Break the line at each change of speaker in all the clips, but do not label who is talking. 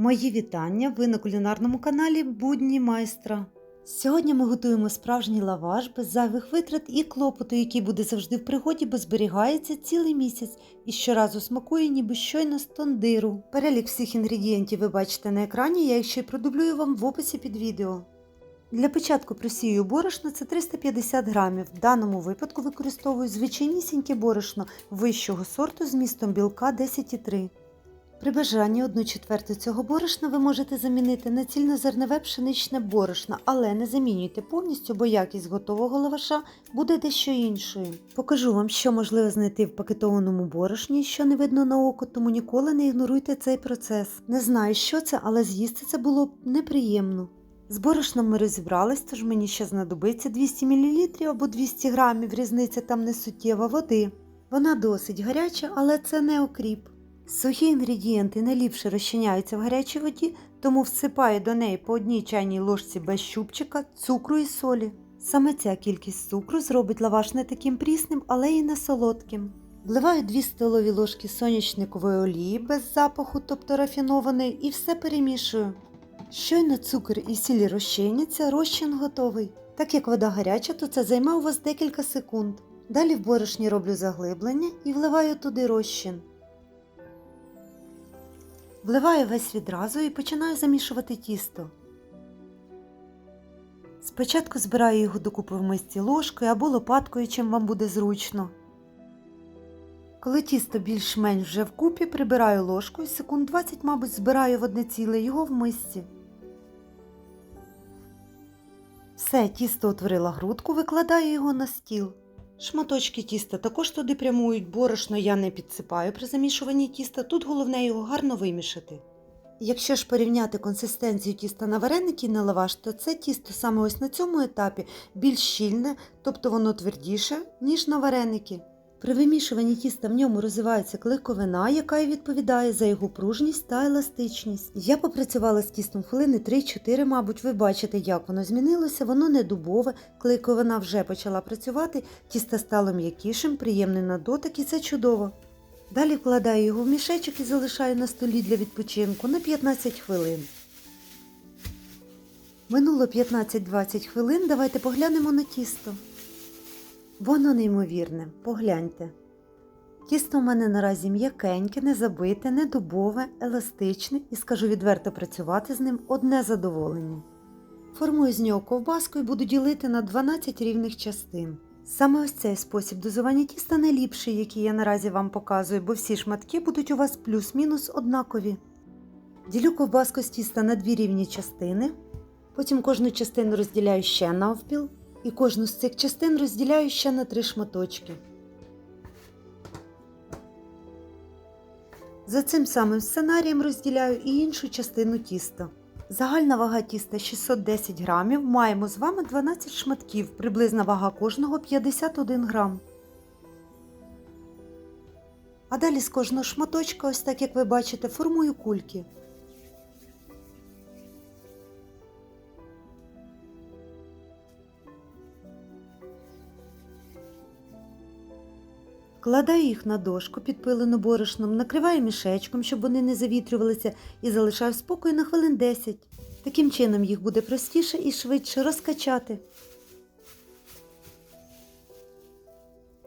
Мої вітання! Ви на кулінарному каналі Будні майстра. Сьогодні ми готуємо справжній лаваш без зайвих витрат і клопоту, який буде завжди в пригоді, бо зберігається цілий місяць і щоразу смакує, ніби щойно з тондиру. Перелік всіх інгредієнтів ви бачите на екрані, я їх ще й продублюю вам в описі під відео. Для початку просію борошно це 350 грамів. В даному випадку використовую звичайнісіньке борошно вищого сорту з містом білка 10,3. При бажанні 1 четверту цього борошна ви можете замінити на цільнозернове пшеничне борошно, але не замінюйте повністю, бо якість готового лаваша буде дещо іншою. Покажу вам, що можливо знайти в пакетованому борошні, що не видно на око, тому ніколи не ігноруйте цей процес. Не знаю, що це, але з'їсти це було б неприємно. З борошном ми розібрались, тож мені ще знадобиться 200 мл або 200 г, різниця там не суттєва води. Вона досить гаряча, але це не окріп. Сухі інгредієнти найліпше розчиняються в гарячій воді, тому всипаю до неї по одній чайній ложці без щупчика, цукру і солі. Саме ця кількість цукру зробить лаваш не таким прісним, але й не солодким. Вливаю 2 столові ложки сонячникової олії без запаху, тобто рафінованої, і все перемішую. Щойно цукор і сіль розчиняться, розчин готовий. Так як вода гаряча, то це займе у вас декілька секунд. Далі в борошні роблю заглиблення і вливаю туди розчин. Вливаю весь відразу і починаю замішувати тісто. Спочатку збираю його докупи в мисці ложкою або лопаткою, чим вам буде зручно. Коли тісто більш-менш вже вкупі, прибираю ложкою, секунд 20, мабуть, збираю в одне ціле його в мисці. Все, тісто утворила грудку, викладаю його на стіл. Шматочки тіста також туди прямують, борошно я не підсипаю при замішуванні тіста, тут головне його гарно вимішати. Якщо ж порівняти консистенцію тіста на вареники і на лаваш, то це тісто саме ось на цьому етапі більш щільне, тобто воно твердіше, ніж на вареники. При вимішуванні тіста в ньому розвивається клейковина, яка і відповідає за його пружність та еластичність. Я попрацювала з тістом хвилини 3-4, мабуть, ви бачите, як воно змінилося, воно не дубове, клейковина вже почала працювати, тісто стало м'якішим, приємний на дотик і це чудово. Далі вкладаю його в мішечок і залишаю на столі для відпочинку на 15 хвилин. Минуло 15-20 хвилин, давайте поглянемо на тісто. Воно неймовірне, погляньте. Тісто в мене наразі м'якеньке, не забите, не дубове, еластичне і скажу відверто працювати з ним одне задоволення. Формую з нього ковбаску і буду ділити на 12 рівних частин. Саме ось цей спосіб дозування тіста найліпший, який я наразі вам показую, бо всі шматки будуть у вас плюс-мінус однакові. Ділю ковбаску з тіста на дві рівні частини, потім кожну частину розділяю ще навпіл, і кожну з цих частин розділяю ще на три шматочки. За цим самим сценарієм розділяю і іншу частину тіста. Загальна вага тіста 610 грамів. Маємо з вами 12 шматків, приблизна вага кожного 51 грам. А далі з кожного шматочка, ось так як ви бачите, формую кульки. Вкладаю їх на дошку, підпилену борошном, накриваю мішечком, щоб вони не завітрювалися, і залишаю спокою на хвилин 10. Таким чином їх буде простіше і швидше розкачати.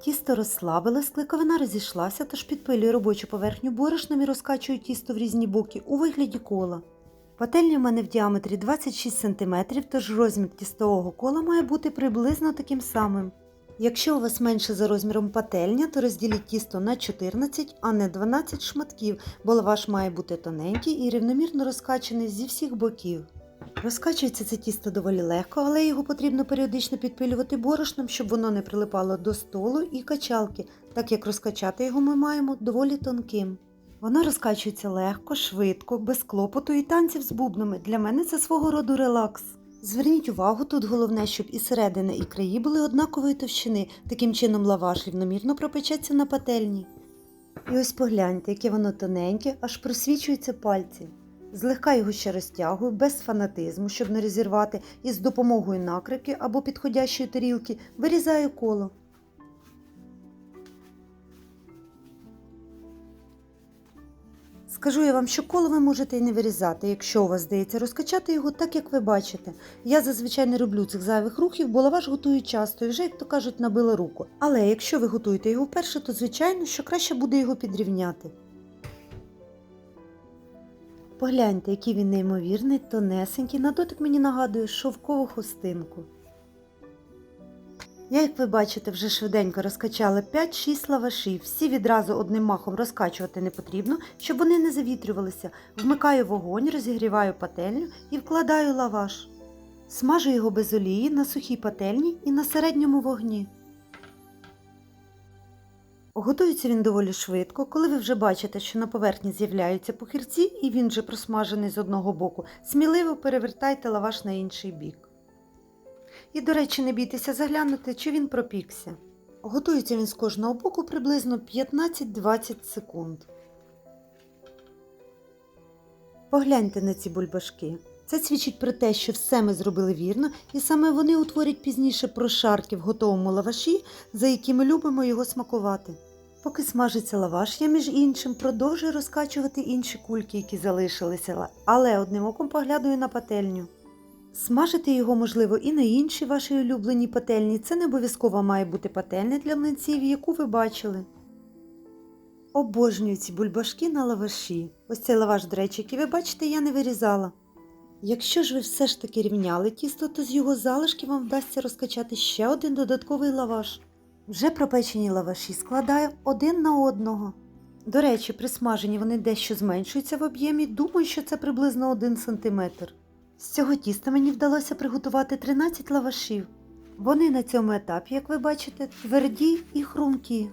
Тісто розслабилось, кликовина розійшлася, тож підпилюю робочу поверхню борошном і розкачую тісто в різні боки у вигляді кола. Пательня в мене в діаметрі 26 см, тож розмір тістового кола має бути приблизно таким самим. Якщо у вас менше за розміром пательня, то розділіть тісто на 14, а не 12 шматків, бо лаваш має бути тоненький і рівномірно розкачаний зі всіх боків. Розкачується це тісто доволі легко, але його потрібно періодично підпилювати борошном, щоб воно не прилипало до столу і качалки, так як розкачати його ми маємо доволі тонким. Воно розкачується легко, швидко, без клопоту і танців з бубнами. Для мене це свого роду релакс. Зверніть увагу, тут головне, щоб і середина, і краї були однакової товщини, таким чином лаваш рівномірно пропечеться на пательні. І ось погляньте, яке воно тоненьке, аж просвічуються пальці. Злегка його ще розтягую, без фанатизму, щоб не розірвати, і з допомогою накривки або підходящої тарілки вирізаю коло. Скажу я вам, що коло ви можете і не вирізати, якщо у вас здається розкачати його так, як ви бачите. Я зазвичай не роблю цих зайвих рухів, бо лаваш готую часто і вже, як то кажуть, набила руку. Але якщо ви готуєте його вперше, то звичайно, що краще буде його підрівняти. Погляньте, який він неймовірний, тонесенький, на дотик мені нагадує шовкову хустинку. Я, як ви бачите, вже швиденько розкачала 5-6 лавашів. Всі відразу одним махом розкачувати не потрібно, щоб вони не завітрювалися. Вмикаю вогонь, розігріваю пательню і вкладаю лаваш. Смажу його без олії на сухій пательні і на середньому вогні. Готується він доволі швидко, коли ви вже бачите, що на поверхні з'являються похирці і він вже просмажений з одного боку, сміливо перевертайте лаваш на інший бік. І, до речі, не бійтеся заглянути, чи він пропікся. Готується він з кожного боку приблизно 15-20 секунд. Погляньте на ці бульбашки. Це свідчить про те, що все ми зробили вірно, і саме вони утворять пізніше прошарки в готовому лаваші, за які ми любимо його смакувати. Поки смажиться лаваш, я між іншим продовжую розкачувати інші кульки, які залишилися, але одним оком поглядаю на пательню. Смажити його можливо і на іншій вашій улюбленій пательні. Це не обов'язково має бути пательня для млинців, яку ви бачили. Обожнюю ці бульбашки на лаваші. Ось цей лаваш, до речі, який ви бачите, я не вирізала. Якщо ж ви все ж таки рівняли тісто, то з його залишки вам вдасться розкачати ще один додатковий лаваш. Вже пропечені лаваші складаю один на одного. До речі, при смаженні вони дещо зменшуються в об'ємі, думаю, що це приблизно 1 см. З цього тіста мені вдалося приготувати 13 лавашів. Вони на цьому етапі, як ви бачите, тверді і хрумкі.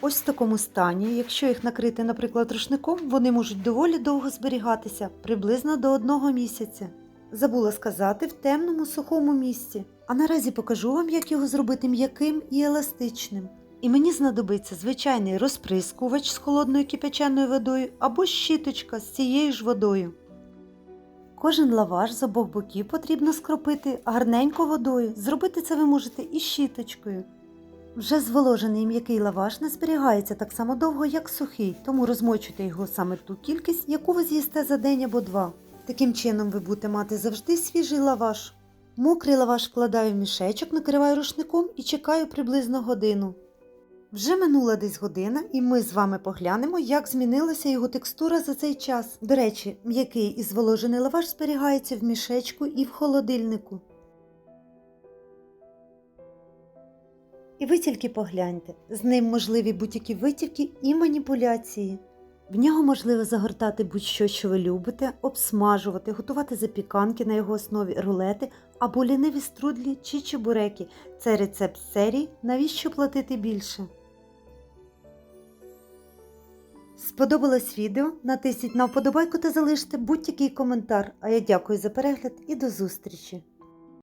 Ось в такому стані, якщо їх накрити, наприклад, рушником, вони можуть доволі довго зберігатися, приблизно до одного місяця. Забула сказати в темному сухому місці. А наразі покажу вам, як його зробити м'яким і еластичним. І мені знадобиться звичайний розприскувач з холодною кипяченою водою або щіточка з цією ж водою. Кожен лаваш з обох боків потрібно скропити гарненько водою. Зробити це ви можете і щіточкою. Вже зволожений м'який лаваш не зберігається так само довго, як сухий, тому розмочуйте його саме ту кількість, яку ви з'їсте за день або два. Таким чином ви будете мати завжди свіжий лаваш. Мокрий лаваш вкладаю в мішечок, накриваю рушником і чекаю приблизно годину. Вже минула десь година, і ми з вами поглянемо, як змінилася його текстура за цей час. До речі, м'який і зволожений лаваш зберігається в мішечку і в холодильнику. І ви тільки погляньте, з ним можливі будь-які витівки і маніпуляції. В нього можливо загортати будь-що, що ви любите, обсмажувати, готувати запіканки на його основі, рулети або ліниві струдлі чи чебуреки. Це рецепт серії Навіщо платити більше? Сподобалось відео? Натисніть на вподобайку та залиште будь-який коментар. А я дякую за перегляд і до зустрічі!